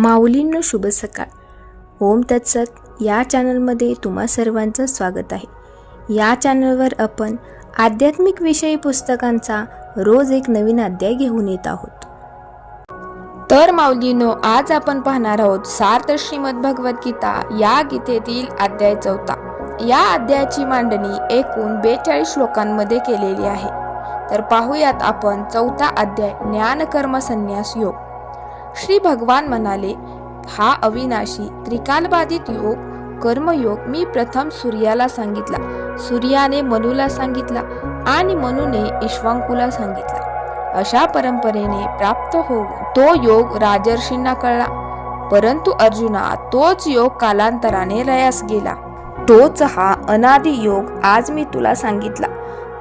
माऊलींनो शुभ सकाळ. ओम तत्सत. या चॅनलमध्ये तुम्हा सर्वांचं स्वागत आहे. या चॅनलवर आपण आध्यात्मिक विषयी पुस्तकांचा रोज एक नवीन अध्याय घेऊन येत आहोत. तर माऊलीनो आज आपण पाहणार आहोत सार्थ श्रीमद भगवद्गीता या गीतेतील अध्याय चौथा. या अध्यायाची मांडणी एकूण बेचाळीस श्लोकांमध्ये केलेली आहे. तर पाहूयात आपण चौथा अध्याय ज्ञानकर्म संन्यास योग. श्री भगवान म्हणाले हा अविनाशी त्रिकालबाधित योग कर्मयोग मी प्रथम सूर्याला सांगितला. सूर्याने मनूला सांगितला आणि मनूने इश्वांकूला सांगितला. अशा परंपरेने प्राप्त होऊन तो योग राजर्षींना कळला. परंतु अर्जुना तोच योग कालांतराने रयास गेला. तोच हा अनादि योग आज मी तुला सांगितला.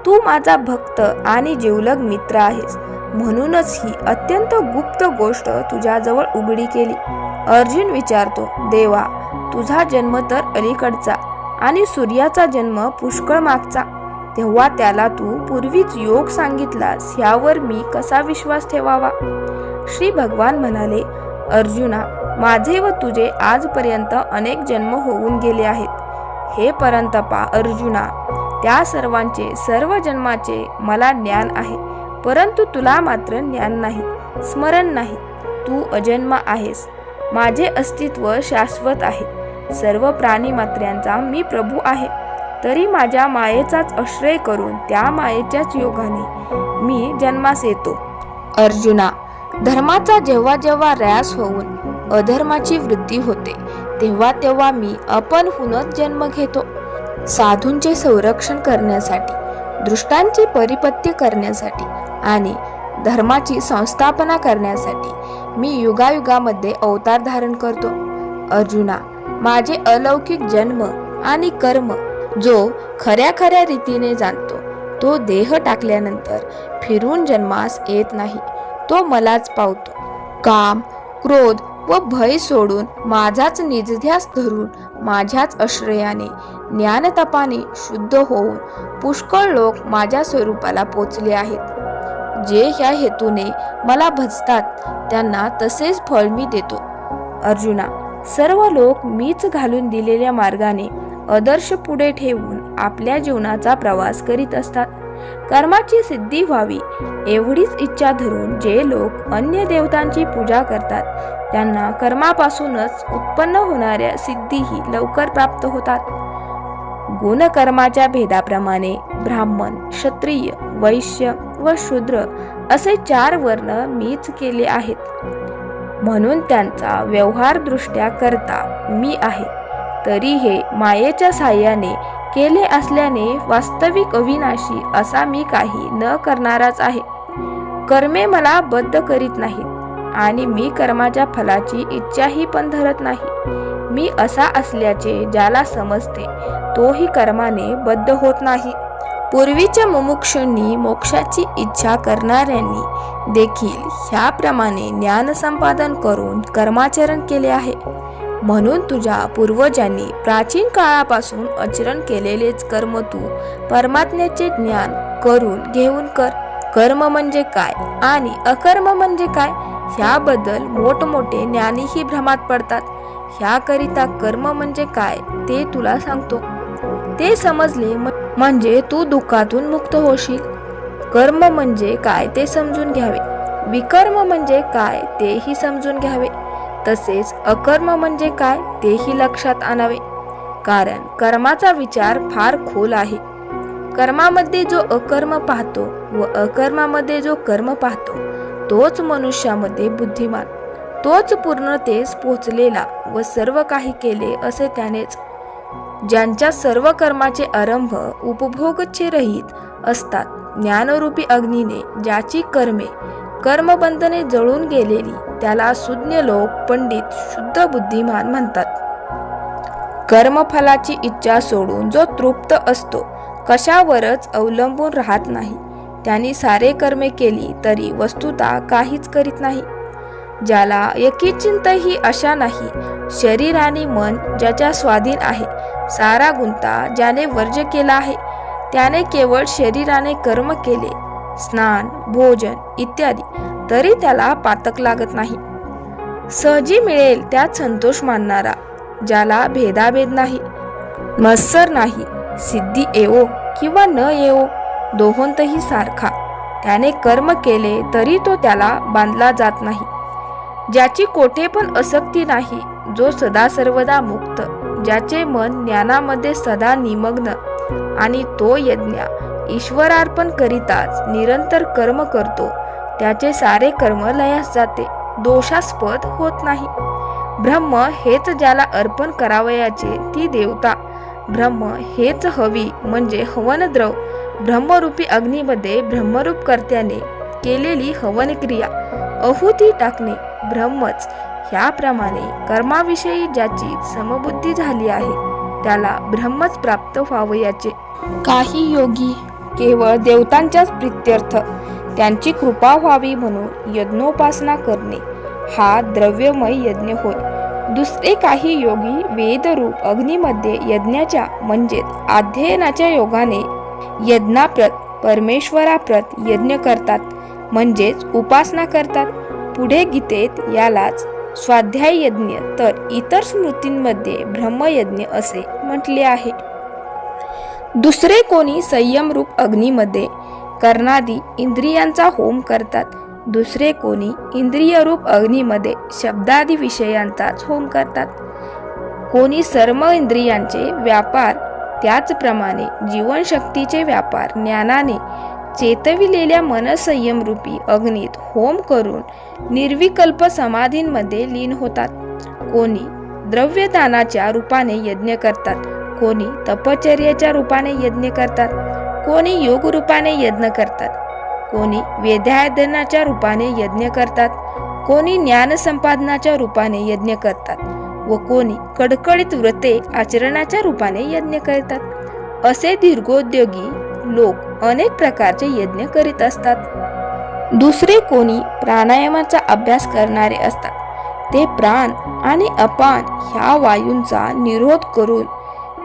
तू माझा भक्त आणि जीवलग मित्र आहेस. म्हणूनच ही अत्यंत गुप्त गोष्ट तुझ्याजवळ उघडी केली. अर्जुन विचारतो देवा तुझा जन्म तर अलीकडचा आणि सूर्याचा जन्म पुष्कळ मागचा. तेव्हा त्याला तू पूर्वीच योग सांगितलास ह्यावर मी कसा विश्वास ठेवावा? श्री भगवान म्हणाले अर्जुना माझे व तुझे आजपर्यंत अनेक जन्म होऊन गेले आहेत. हे परंतपा अर्जुना त्या सर्वांचे सर्व जन्माचे मला ज्ञान आहे. परंतु तुला मात्र ज्ञान नाही स्मरण नाही. तू अजन्मा आहेस. माझे अस्तित्व शाश्वत आहे. सर्व प्राणी मात्र्यांचा मी प्रभू आहे. तरी माझ्या मायेचाच आश्रय करून त्या मायेच्याच योगाने मी जन्मास येतो. अर्जुना धर्माचा जेव्हा जेव्हा रयास होऊन अधर्माची वृद्धी होते तेव्हा तेव्हा मी आपणहूनच जन्म घेतो. साधूंचे संरक्षण करण्यासाठी दृष्टांची परिपत्य करण्यासाठी आणि धर्माची संस्थापना करण्यासाठी मी युगायुगामध्ये अवतार धारण करतो. अर्जुना माझे अलौकिक जन्म आणि कर्म जो खऱ्या खऱ्या रीतीने जाणतो तो देह टाकल्यानंतर फिरून जन्मास येत नाही तो मलाच पावतो. काम क्रोध व भय सोडून माझाच निजध्यास धरून माझ्याच आश्रयाने ज्ञानतपाने शुद्ध होऊन पुष्कळ लोक माझ्या स्वरूपाला पोचले आहेत. जे ह्या हेतूने मला भजतात त्यांना तसेच फळ मी देतो. अर्जुना सर्व लोक मीच घालून दिलेल्या मार्गाने आदर्श पुढे ठेवून आपल्या जीवनाचा प्रवास करीत असतात. कर्माची सिद्धी व्हावी एवढीच इच्छा धरून जे लोक अन्य देवतांची पूजा करतात त्यांना कर्मापासूनच उत्पन्न होणाऱ्या सिद्धीही लवकर प्राप्त होतात. गुणकर्माच्या भेदाप्रमाणे ब्राह्मण क्षत्रिय वैश्य व शूद्र असे चार वर्ण मीच केले आहेत. म्हणून त्यांचा व्यवहारदृष्ट्या करता मी आहे. तरी हे मायेच्या साह्याने केले असल्याने वास्तविक अविनाशी असा मी काही न करणाराच आहे. कर्मे मला बद्ध करीत नाहीत आणि मी कर्माच्या फलाची इच्छाही पण धरत नाही. मी असा असल्याचे ज्याला समजते तोही कर्माने बद्ध होत नाही. पूर्वीच्या मुमुक्षूंनी मोक्षाची इच्छा करणाऱ्यांनी देखील ह्याप्रमाणे ज्ञान संपादन करून कर्माचरण केले आहे. म्हणून तुझ्या पूर्वजांनी प्राचीन काळापासून आचरण केलेलेच कर्म तू परमात्म्याचे ज्ञान करून घेऊन कर. कर्म म्हणजे काय आणि अकर्म म्हणजे काय ह्याबद्दल मोठमोठे ज्ञानीही भ्रमात पडतात. ह्याकरिता कर्म म्हणजे काय ते तुला सांगतो. ते समजले म्हणजे तू दुःखातून मुक्त होशील. कर्म म्हणजे काय ते समजून घ्यावे. विकर्म म्हणजे काय तेही समजून घ्यावे. तसेच अकर्म म्हणजे काय तेही लक्षात आणावे. कारण कर्माचा विचार फार खोल आहे. कर्मामध्ये जो अकर्म पाहतो व अकर्मामध्ये जो कर्म पाहतो तोच मनुष्यामध्ये बुद्धिमान तोच पूर्णतेस पोचलेला व सर्व काही केले असे त्यानेच ज्यांच्या सर्व कर्माचे आरंभ उपभोगचे रहित असतात. ज्ञानरूपी अग्नीने ज्याची कर्मे कर्मबंधने जळून गेलेली त्याला सुज्ञ लोक पंडित शुद्ध बुद्धिमान म्हणतात. कर्मफलाची इच्छा सोडून जो तृप्त असतो कशावरच अवलंबून राहत नाही. त्यांनी सारे कर्मे केली तरी वस्तुता काहीच करीत नाही. ज्याला यकीचिंत ही अशा नाही. शरीर आणि मन ज्याच्या स्वाधीन आहे. सारा गुंता ज्याने वर्ज केला आहे त्याने केवळ शरीराने कर्म केले स्नान भोजन इत्यादी. तरी त्याला पातक लागत नाही. सहजी मिळेल त्यात संतोष मानणारा ज्याला भेदाभेद नाही मत्सर नाही सिद्धी येवो किंवा न येवो दोहोंतही सारखा. त्याने कर्म केले तरी तो त्याला बांधला जात नाही. ज्याची कोठे पण असक्ती नाही जो सदा सर्वदा मुक्त ज्याचे मन ज्ञानामध्ये सदा निमग्न आणि तो यज्ञ ईश्वरार्पण करिताच निरंतर कर्म करतो त्याचे सारे कर्म लयास जाते दोषास्पद होत नाही. ब्रह्म हेच ज्याला अर्पण करावयाचे ती देवता. ब्रह्म हेच हवी म्हणजे हवनद्रव ब्रह्मरूपी अग्नीमध्ये ब्रह्मरूप कर्त्याने केलेली हवन क्रिया अहुती टाकणे. ब्रह्मच. ह्याप्रमाणे कर्माविषयी ज्याची समबुद्धी झाली आहे त्याला ब्रह्मच प्राप्त व्हावयाचे. काही योगी केवळ देवतांच्याच प्रित्यर्थ त्यांची कृपा व्हावी म्हणून यज्ञोपासना करणे हा द्रव्यमय यज्ञ होय. दुसरे काही योगी वेदरूप अग्नीमध्ये यज्ञाच्या म्हणजेच अध्ययनाच्या योगाने यज्ञाप्रत परमेश्वराप्रत यज्ञ करतात म्हणजेच उपासना करतात. पुढे गीतेत यालाच स्वाध्याय यज्ञ तर इतर स्मृतींमध्ये ब्रह्मयज्ञ असे म्हटले आहे. दुसरे कोणी संयमरूप अग्नीमध्ये कर्णादी इंद्रियांचा होम करतात. दुसरे कोणी इंद्रियरूप अग्नीमध्ये शब्दादी विषयांचाच होम करतात. कोणी सर्व इंद्रियांचे व्यापार त्याचप्रमाणे जीवनशक्तीचे व्यापार ज्ञानाने चेतविलेल्या मनसंयमरूपी अग्नीत होम करून निर्विकल्प समाधींमध्ये लीन होतात. कोणी द्रव्यदानाच्या रूपाने यज्ञ करतात. कोणी तपचर्याच्या रूपाने यज्ञ करतात. कोणी योग रूपाने यज्ञ करतात. कोणी वेध्यायनाच्या रूपाने यज्ञ करतात. कोणी ज्ञान संपादनाच्या रूपाने यज्ञ करतात व कोणी कडकडीत व्रते आचरणाच्या रूपाने यज्ञ करतात. असे दीर्घोद्योगी लोक अनेक प्रकारचे यज्ञ करीत असतात. दुसरे कोणी प्राणायामाचा अभ्यास करणारे असतात. ते प्राण आणि अपान ह्या वायूंचा निरोध करून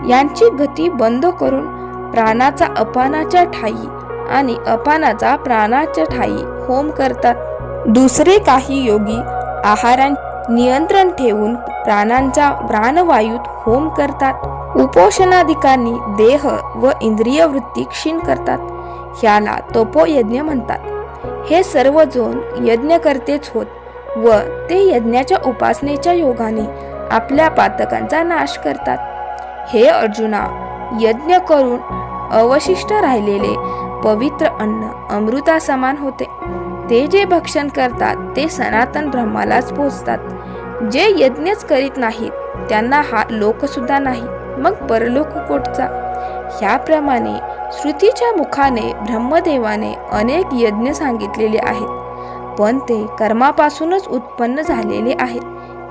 यांची गती बंद करून प्राणाचा अपानाच्या ठाई आणि अपानाचा प्राणाच्या ठाई होम करतात. दुसरे काही योगी आहारां नियंत्रण ठेवून प्राणांचा प्राणवायूत होम करतात. उपोषणाधिकांनी देह व इंद्रिय वृत्ती क्षीण करतात. ह्याला तपोयज्ञ म्हणतात. हे सर्व जोन यज्ञकर्तेच होत व ते यज्ञाच्या उपासनेच्या योगाने आपल्या पातकांचा नाश करतात. हे अर्जुना यज्ञ करून अवशिष्ट राहिलेले पवित्र अन्न अमृता समान होते. ते जे भक्षण करतात ते सनातन ब्रह्मालाच पोचतात. जे यज्ञच करीत नाहीत त्यांना हा लोक सुद्धा नाही. मग परलोक कोटचा ह्याप्रमाणे श्रुतीच्या मुखाने ब्रह्मदेवाने अनेक यज्ञ सांगितलेले आहेत. पण ते कर्मापासूनच उत्पन्न झालेले आहेत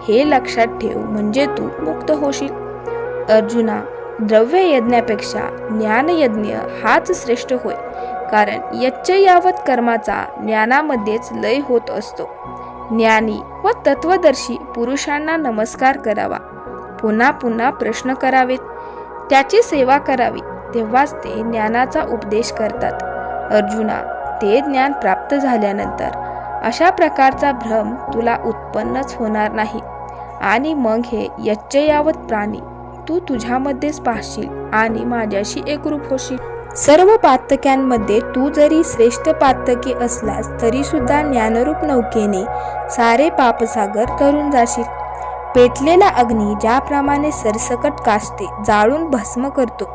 हे लक्षात ठेव म्हणजे तू मुक्त होशील. अर्जुना द्रव्य यज्ञापेक्षा ज्ञानयज्ञ हाच श्रेष्ठ होय. कारण यच्च यावत कर्माचा ज्ञानामध्येच लय होत असतो. ज्ञानी व तत्वदर्शी पुरुषांना नमस्कार करावा. पुन्हा पुन्हा प्रश्न करावेत. त्याची सेवा करावी तेव्हाच ते ज्ञानाचा उपदेश करतात. अर्जुना ते ज्ञान प्राप्त झाल्यानंतर अशा प्रकारचा भ्रम तुला उत्पन्नच होणार नाही. आणि मग हे यच्चयावत प्राणी तू तुझ्यामध्येच पाहशील आणि माझ्याशी एकरूप होशील. सर्व पातक्यांमध्ये तू जरी श्रेष्ठ पातकी असलास तरी सुद्धा ज्ञानरूप नौकेने सारे पापसागर तरून जाशील. पेटलेला अग्नी ज्याप्रमाणे सरसकट कासते जाळून भस्म करतो.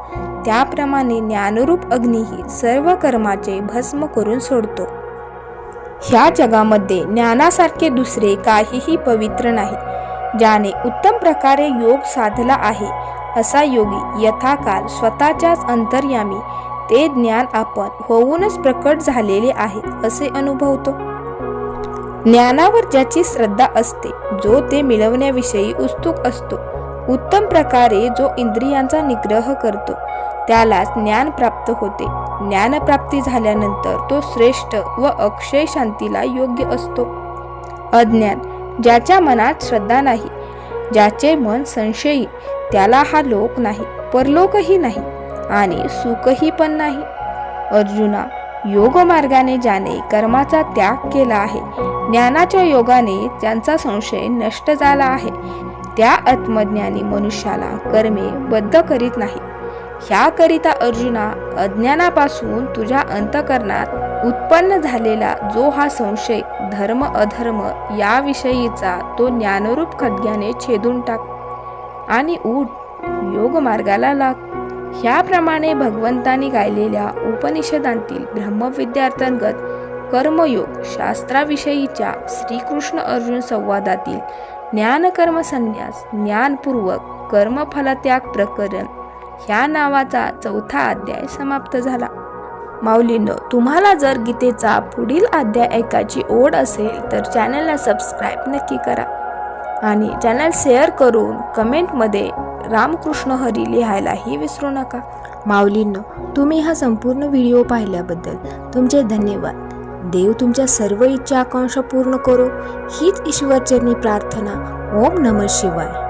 त्याप्रमाणे ज्ञानरूप अग्नीही सर्व कर्माचे भस्म करून सोडतो. ह्या जगामध्ये ज्ञानासारखे दुसरे काहीही पवित्र नाही. ज्याने उत्तम प्रकारे योग साधला आहे असा योगी यथाकाल स्वतःच्याच अंतर्यामी ते ज्ञान आपण होऊनच प्रकट झालेले आहे असे अनुभवतो. ज्ञानावर ज्याची श्रद्धा असते जो ते मिळवण्याविषयी उत्सुक असतो. उत्तम प्रकारे जो इंद्रियांचा निग्रह करतो त्यालाच ज्ञान प्राप्त होते. ज्ञानप्राप्ती झाल्यानंतर तो श्रेष्ठ व अक्षय शांतीला योग्य असतो. अज्ञान ज्याच्या मनात श्रद्धा नाही ज्याचे मन संशयी त्याला हा लोक नाही परलोकही नाही आणि सुखही पण नाही. अर्जुना योगमार्गाने ज्याने कर्माचा त्याग केला आहे ज्ञानाच्या योगाने त्यांचा संशय नष्ट झाला आहे त्या आत्मज्ञानी मनुष्याला कर्मे बद्ध करीत नाही. ह्याकरिता अर्जुना अज्ञानापासून तुझ्या अंतकरणात उत्पन्न झालेला जो हा संशय धर्म अधर्म याविषयीचा तो ज्ञानरूप खड्ग्याने छेदून टाक आणि उठ योग मार्गाला लाग. ह्याप्रमाणे भगवंतांनी गायलेल्या उपनिषदांतील ब्रह्मविद्यार्थांगत कर्मयोग शास्त्राविषयीच्या श्रीकृष्ण अर्जुन संवादातील ज्ञानकर्म संन्यास ज्ञानपूर्वक कर्मफलत्याग प्रकरण ह्या नावाचा चौथा अध्याय समाप्त झाला. माऊलीनं तुम्हाला जर गीतेचा पुढील अध्याय ऐकायची ओढ असेल तर चॅनलला सबस्क्राईब नक्की करा आणि चॅनल शेअर करून कमेंटमध्ये रामकृष्ण हरी लिहायलाही विसरू नका. माऊलींनो तुम्ही हा संपूर्ण व्हिडिओ पाहिल्याबद्दल तुमचे धन्यवाद. देव तुमच्या सर्व इच्छा आकांक्षा पूर्ण करो. हीच ईश्वरचरणी प्रार्थना. ओम नमः शिवाय.